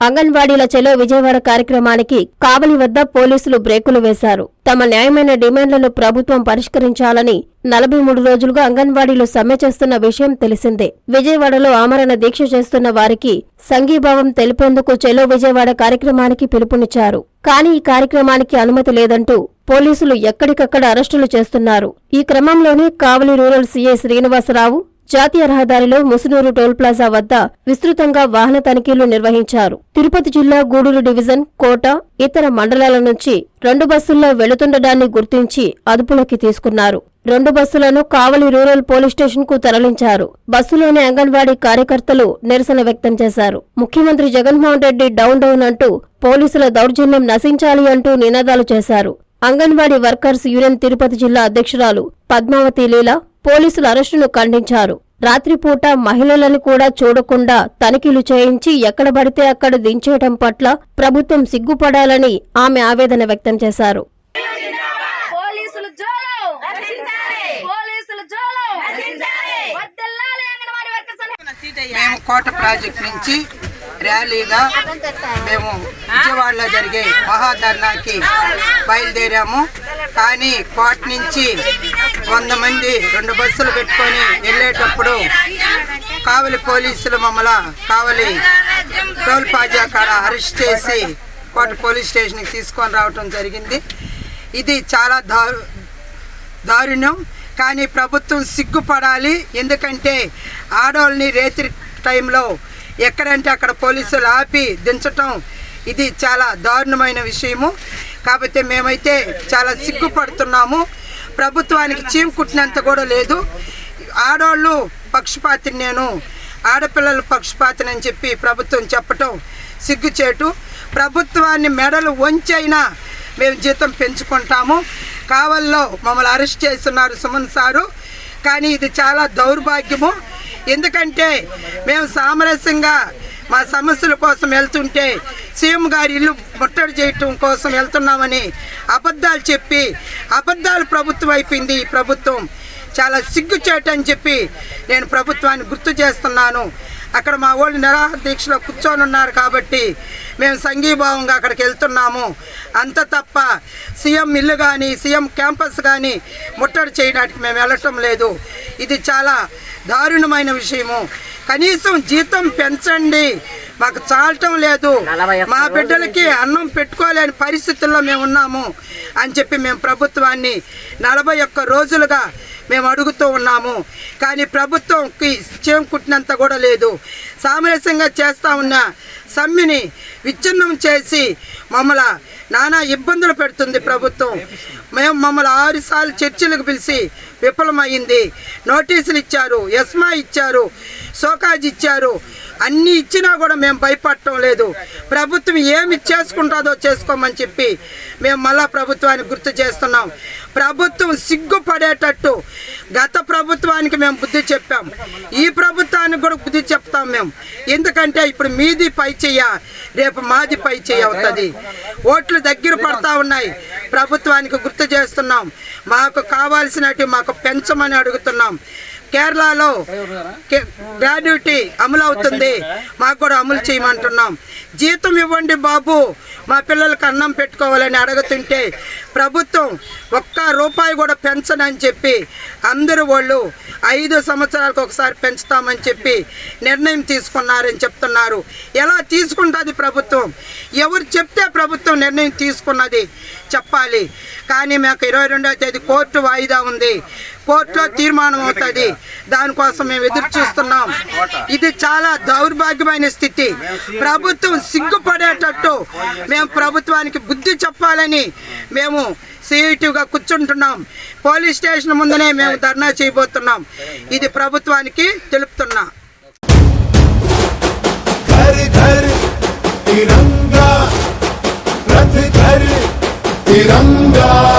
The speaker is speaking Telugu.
అంగన్వాడీల చెలో విజయవాడ కార్యక్రమానికి కావలి వద్ద పోలీసులు బ్రేకులు వేశారు. తమ న్యాయమైన డిమాండ్లను ప్రభుత్వం పరిష్కరించాలని నలభై మూడు రోజులుగా అంగన్వాడీలు సమ్మె చేస్తున్న విషయం తెలిసిందే. విజయవాడలో ఆమరణ దీక్ష చేస్తున్న వారికి సంఘీభావం తెలిపేందుకు చెలో విజయవాడ కార్యక్రమానికి పిలుపునిచ్చారు. కానీ ఈ కార్యక్రమానికి అనుమతి లేదంటూ పోలీసులు ఎక్కడికక్కడ అరెస్టులు చేస్తున్నారు. ఈ క్రమంలోనే కావలి రూరల్ సీఐ శ్రీనివాసరావు జాతీయ రహదారిలో ముసునూరు టోల్ ప్లాజా వద్ద విస్తృతంగా వాహన తనిఖీలు నిర్వహించారు. తిరుపతి జిల్లా గూడూరు డివిజన్ కోట ఇతర మండలాల నుంచి రెండు బస్సుల్లో వెళుతుండడాన్ని గుర్తించి అదుపులోకి తీసుకున్నారు. రెండు బస్సులను కావలి రూరల్ పోలీస్ స్టేషన్కు తరలించారు. బస్సులోని అంగన్వాడీ కార్యకర్తలు నిరసన వ్యక్తం చేశారు. ముఖ్యమంత్రి జగన్మోహన్ రెడ్డి డౌన్ డౌన్ అంటూ పోలీసుల దౌర్జన్యం నశించాలి అంటూ నినాదాలు చేశారు. అంగన్వాడీ వర్కర్స్ యూనియన్ తిరుపతి జిల్లా అధ్యక్షురాలు పద్మావతి లీలా పోలీసుల అరెస్టును ఖండించారు. రాత్రిపూట మహిళలను కూడా చూడకుండా తనిఖీలు చేయించి ఎక్కడ పడితే అక్కడ దించేయటం పట్ల ప్రభుత్వం సిగ్గుపడాలని ఆమె ఆవేదన వ్యక్తం చేశారు. మేము కోట ప్రాజెక్ట్ నుంచి ర్యాలీగా మేము విజయవాడలో జరిగే మహాధర్నాకి బయలుదేరాము. కానీ కోట నుంచి వంద మంది రెండు బస్సులు పెట్టుకొని వెళ్ళేటప్పుడు కావలి పోలీసులు మమ్మల్ని కావలి టోల్ ప్లాజా కాడ అరెస్ట్ చేసి కోట పోలీస్ స్టేషన్కి తీసుకొని రావటం జరిగింది. ఇది చాలా దారు దారుణం. కానీ ప్రభుత్వం సిగ్గుపడాలి. ఎందుకంటే ఆడవాళ్ళని రేత్రి టైంలో ఎక్కడంటే అక్కడ పోలీసులు ఆపి దించటం ఇది చాలా దారుణమైన విషయము. కాబట్టి మేమైతే చాలా సిగ్గుపడుతున్నాము. ప్రభుత్వానికి చీమ్ కుట్టినంత కూడా లేదు. ఆడవాళ్ళు పక్షపాతిని నేను ఆడపిల్లలు పక్షపాతిని అని చెప్పి ప్రభుత్వం చెప్పటం సిగ్గుచేటు. ప్రభుత్వాన్ని మెడలు వంచైనా మేము జీతం పెంచుకుంటాము. కావల్లో మమ్మల్ని అరెస్ట్ చేస్తున్నారు సుమన్ సారు. కానీ ఇది చాలా దౌర్భాగ్యము. ఎందుకంటే మేము సామరస్యంగా మా సమస్యల కోసం వెళ్తుంటే సీఎం గారి ఇల్లు ముట్టడి చేయటం కోసం వెళ్తున్నామని అబద్ధాలు చెప్పి అబద్ధాలు ప్రభుత్వం అయిపోయింది ఈ ప్రభుత్వం. చాలా సిగ్గుచేటని చెప్పి నేను ప్రభుత్వాన్ని గుర్తు చేస్తున్నాను. అక్కడ మా వాళ్ళు నిరాహార దీక్షలో కూర్చొని ఉన్నారు కాబట్టి మేము సంఘీభావంగా అక్కడికి వెళ్తున్నాము. అంత తప్ప సీఎం ఇల్లు కానీ సీఎం క్యాంపస్ కానీ ముట్టడి చేయడానికి మేము వెళ్ళటం లేదు. ఇది చాలా దారుణమైన విషయము. కనీసం జీతం పెంచండి. మాకు చాలటం లేదు. మా బిడ్డలకి అన్నం పెట్టుకోలేని పరిస్థితుల్లో మేము ఉన్నాము అని చెప్పి మేము ప్రభుత్వాన్ని నలభై ఒక్క రోజులుగా మేము అడుగుతూ ఉన్నాము. కానీ ప్రభుత్వంకి చేయం కుట్టినంత కూడా లేదు. సామరస్యంగా చేస్తూ ఉన్న సమ్మెని విచ్ఛిన్నం చేసి మమ్మల్ని నానా ఇబ్బందులు పెడుతుంది ప్రభుత్వం. మేము మమ్మల్ని ఆరుసార్లు చర్చలకు పిలిచి విఫలమైంది నోటీసులు ఇచ్చారు ఎస్మా ఇచ్చారు సోకాజ్ ఇచ్చారు. అన్నీ ఇచ్చినా కూడా మేము భయపడటం లేదు. ప్రభుత్వం ఏమి చేసుకుంటుందో చేసుకోమని చెప్పి మేము మళ్ళా ప్రభుత్వానికి గుర్తు చేస్తున్నాం. ప్రభుత్వం సిగ్గుపడేటట్టు గత ప్రభుత్వానికి మేము బుద్ధి చెప్పాం. ఈ ప్రభుత్వానికి కూడా బుద్ధి చెప్తాం మేము. ఎందుకంటే ఇప్పుడు మీది పై చెయ్య రేపు మాది పై చెయ్య అవుతుంది. ఓట్లు దగ్గర పడతా ఉన్నాయి. ప్రభుత్వానికి గుర్తు చేస్తున్నాం. మాకు కావాల్సినట్టు మాకు పెంచమని అడుగుతున్నాం. కేరళలో గ్రాడ్యుటీ అమలు అవుతుంది మాకు కూడా అమలు చేయమంటున్నాం. జీతం ఇవ్వండి బాబు. మా పిల్లలకు అన్నం పెట్టుకోవాలని అడుగుతుంటే ప్రభుత్వం ఒక్క రూపాయి కూడా పెంచనని చెప్పి అందరూ వాళ్ళు ఐదు సంవత్సరాలకు ఒకసారి పెంచుతామని చెప్పి నిర్ణయం తీసుకున్నారని చెప్తున్నారు. ఎలా తీసుకుంటుంది ప్రభుత్వం? ఎవరు చెప్తే ప్రభుత్వం నిర్ణయం తీసుకున్నది చెప్పాలి. కానీ మాకు ఇరవై రెండవ తేదీ కోర్టు వాయిదా ఉంది. కోర్టులో తీర్మానం అవుతుంది దానికోసం మేము ఎదురు చూస్తున్నాం ఇది చాలా దౌర్భాగ్యమైన స్థితి ప్రభుత్వం సిగ్గుపడేటట్టు మేము ప్రభుత్వానికి బుద్ధి చెప్పాలని మేము సిఐటివ్గా కూర్చుంటున్నాం పోలీస్ స్టేషన్ ముందునే మేము ధర్నా చేయబోతున్నాం ఇది ప్రభుత్వానికి తెలుపుతున్నాం घर घर तिरंगा